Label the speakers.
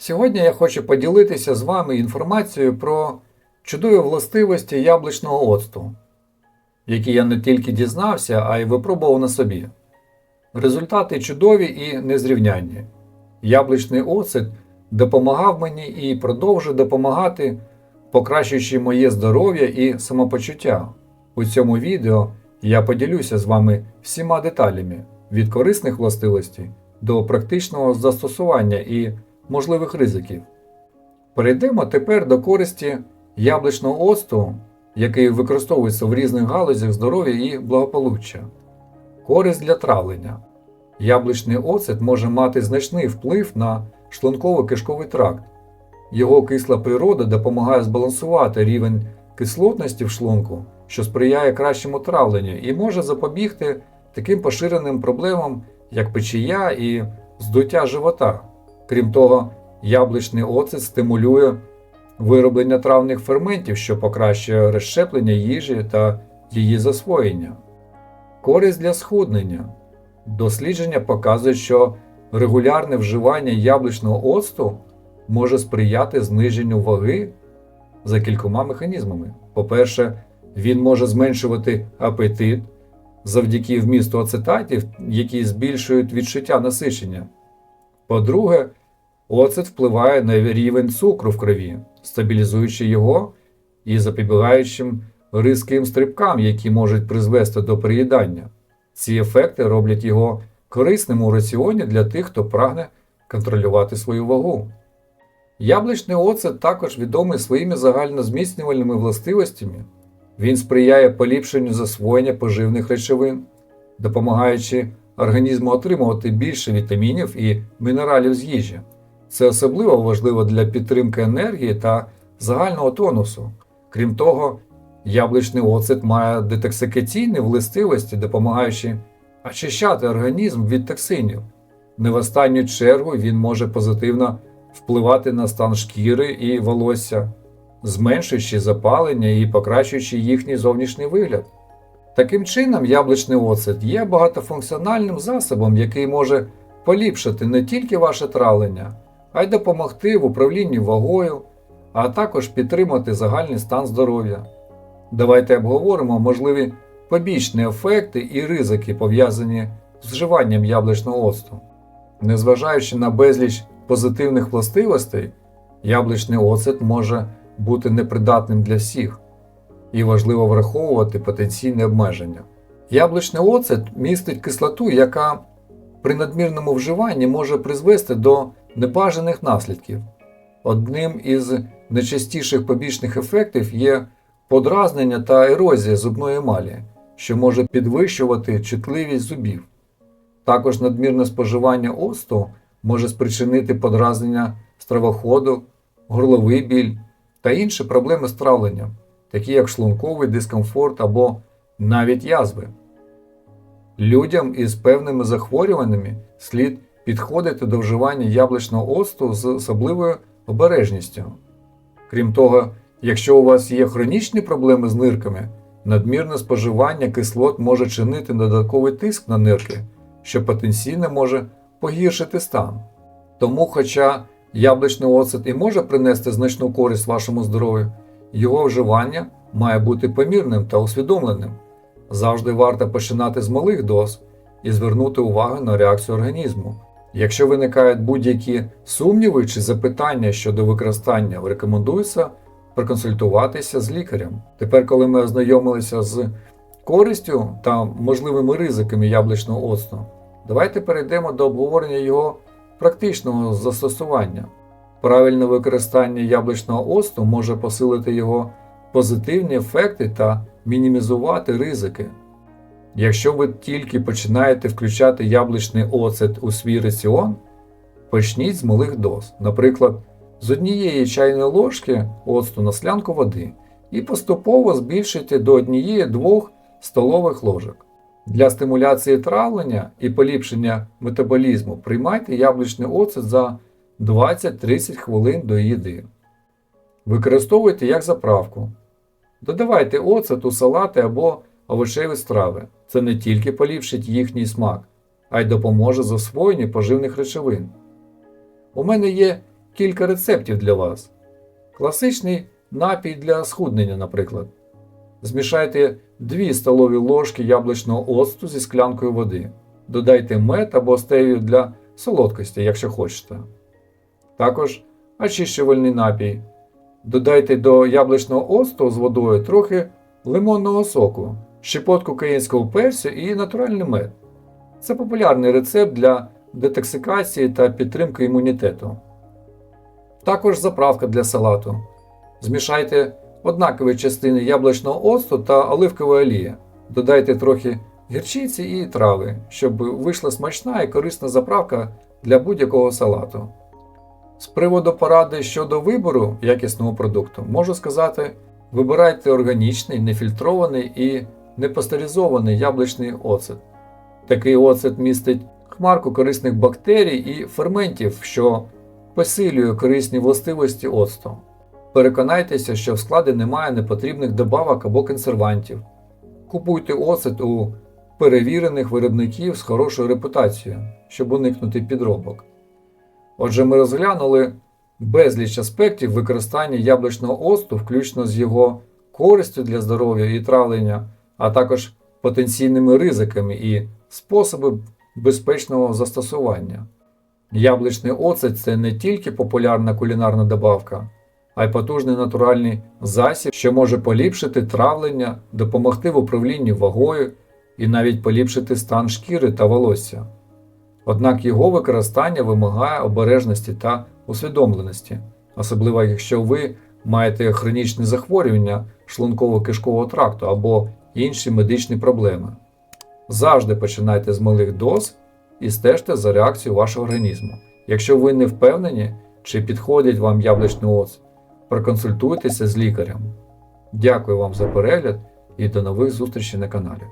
Speaker 1: Сьогодні я хочу поділитися з вами інформацією про чудові властивості яблучного оцту, які я не тільки дізнався, а й випробував на собі. Результати чудові і незрівнянні. Яблучний оцет допомагав мені і продовжує допомагати, покращуючи моє здоров'я і самопочуття. У цьому відео я поділюся з вами всіма деталями від корисних властивостей до практичного застосування і можливих ризиків. Перейдемо тепер до користі яблучного оцту, який використовується в різних галузях здоров'я і благополуччя. Користь для травлення. Яблучний оцет може мати значний вплив на шлунково-кишковий тракт. Його кисла природа допомагає збалансувати рівень кислотності в шлунку, що сприяє кращому травленню і може запобігти таким поширеним проблемам, як печія і здуття живота. Крім того, яблучний оцет стимулює вироблення травних ферментів, що покращує розщеплення їжі та її засвоєння. Користь для схуднення. Дослідження показують, що регулярне вживання яблучного оцту може сприяти зниженню ваги за кількома механізмами. По-перше, він може зменшувати апетит завдяки вмісту ацетатів, які збільшують відчуття насичення. По-друге, оцет впливає на рівень цукру в крові, стабілізуючи його і запобігаючим різким стрибкам, які можуть призвести до приїдання. Ці ефекти роблять його корисним у раціоні для тих, хто прагне контролювати свою вагу. Яблучний оцет також відомий своїми загальнозміцнювальними властивостями. Він сприяє поліпшенню засвоєння поживних речовин, допомагаючи організму отримувати більше вітамінів і мінералів з їжі. Це особливо важливо для підтримки енергії та загального тонусу. Крім того, яблучний оцет має детоксикаційні властивості, допомагаючи очищати організм від токсинів. Не в останню чергу він може позитивно впливати на стан шкіри і волосся, зменшуючи запалення і покращуючи їхній зовнішній вигляд. Таким чином, яблучний оцет є багатофункціональним засобом, який може поліпшити не тільки ваше травлення, а й допомогти в управлінні вагою, а також підтримати загальний стан здоров'я. Давайте обговоримо можливі побічні ефекти і ризики, пов'язані з вживанням яблучного оцту. Незважаючи на безліч позитивних властивостей, яблучний оцет може бути непридатним для всіх, і важливо враховувати потенційні обмеження. Яблучний оцет містить кислоту, яка при надмірному вживанні може призвести до небажаних наслідків. Одним із найчастіших побічних ефектів є подразнення та ерозія зубної емалі, що може підвищувати чутливість зубів. Також надмірне споживання оцту може спричинити подразнення стравоходу, горловий біль та інші проблеми з травленням, такі як шлунковий дискомфорт або навіть язви. Людям із певними захворюваннями слід підходити до вживання яблучного оцту з особливою обережністю. Крім того, якщо у вас є хронічні проблеми з нирками, надмірне споживання кислот може чинити додатковий тиск на нирки, що потенційно може погіршити стан. Тому, хоча яблучний оцет і може принести значну користь вашому здоров'ю, його вживання має бути помірним та усвідомленим. Завжди варто починати з малих доз і звернути увагу на реакцію організму. Якщо виникають будь-які сумніви чи запитання щодо використання, рекомендується проконсультуватися з лікарем. Тепер, коли ми ознайомилися з користю та можливими ризиками яблучного оцту, давайте перейдемо до обговорення його практичного застосування. Правильне використання яблучного оцту може посилити його позитивні ефекти та мінімізувати ризики. Якщо ви тільки починаєте включати яблучний оцет у свій раціон, почніть з малих доз, наприклад, з однієї чайної ложки оцту на склянку води, і поступово збільшуйте до 1-2 столових ложок. Для стимуляції травлення і поліпшення метаболізму приймайте яблучний оцет за 20-30 хвилин до їди. Використовуйте як заправку. Додавайте оцет у салати або овочеві страви. Це не тільки поліпшить їхній смак, а й допоможе засвоєнні поживних речовин. У мене є кілька рецептів для вас. Класичний напій для схуднення, наприклад. Змішайте 2 столові ложки яблучного оцту зі склянкою води. Додайте мед або стевію для солодкості, якщо хочете. Також очищувальний напій. Додайте до яблучного оцту з водою трохи лимонного соку, щепотку каїнського перцю і натуральний мед. Це популярний рецепт для детоксикації та підтримки імунітету. Також заправка для салату. Змішайте однакові частини яблучного оцту та оливкової олії. Додайте трохи гірчиці і трави, щоб вийшла смачна і корисна заправка для будь-якого салату. З приводу поради щодо вибору якісного продукту, можу сказати, вибирайте органічний, нефільтрований і непастеризований яблучний оцет. Такий оцет містить хмарку корисних бактерій і ферментів, що посилює корисні властивості оцту. Переконайтеся, що в складі немає непотрібних добавок або консервантів. Купуйте оцет у перевірених виробників з хорошою репутацією, щоб уникнути підробок. Отже, ми розглянули безліч аспектів використання яблучного оцту, включно з його користю для здоров'я і травлення, а також потенційними ризиками і способи безпечного застосування. Яблучний оцет це не тільки популярна кулінарна добавка, а й потужний натуральний засіб, що може поліпшити травлення, допомогти в управлінні вагою і навіть поліпшити стан шкіри та волосся. Однак його використання вимагає обережності та усвідомленості, особливо якщо ви маєте хронічне захворювання шлунково-кишкового тракту або інші медичні проблеми. Завжди починайте з малих доз і стежте за реакцією вашого організму. Якщо ви не впевнені, чи підходить вам яблучний оцет, проконсультуйтеся з лікарем. Дякую вам за перегляд і до нових зустрічей на каналі.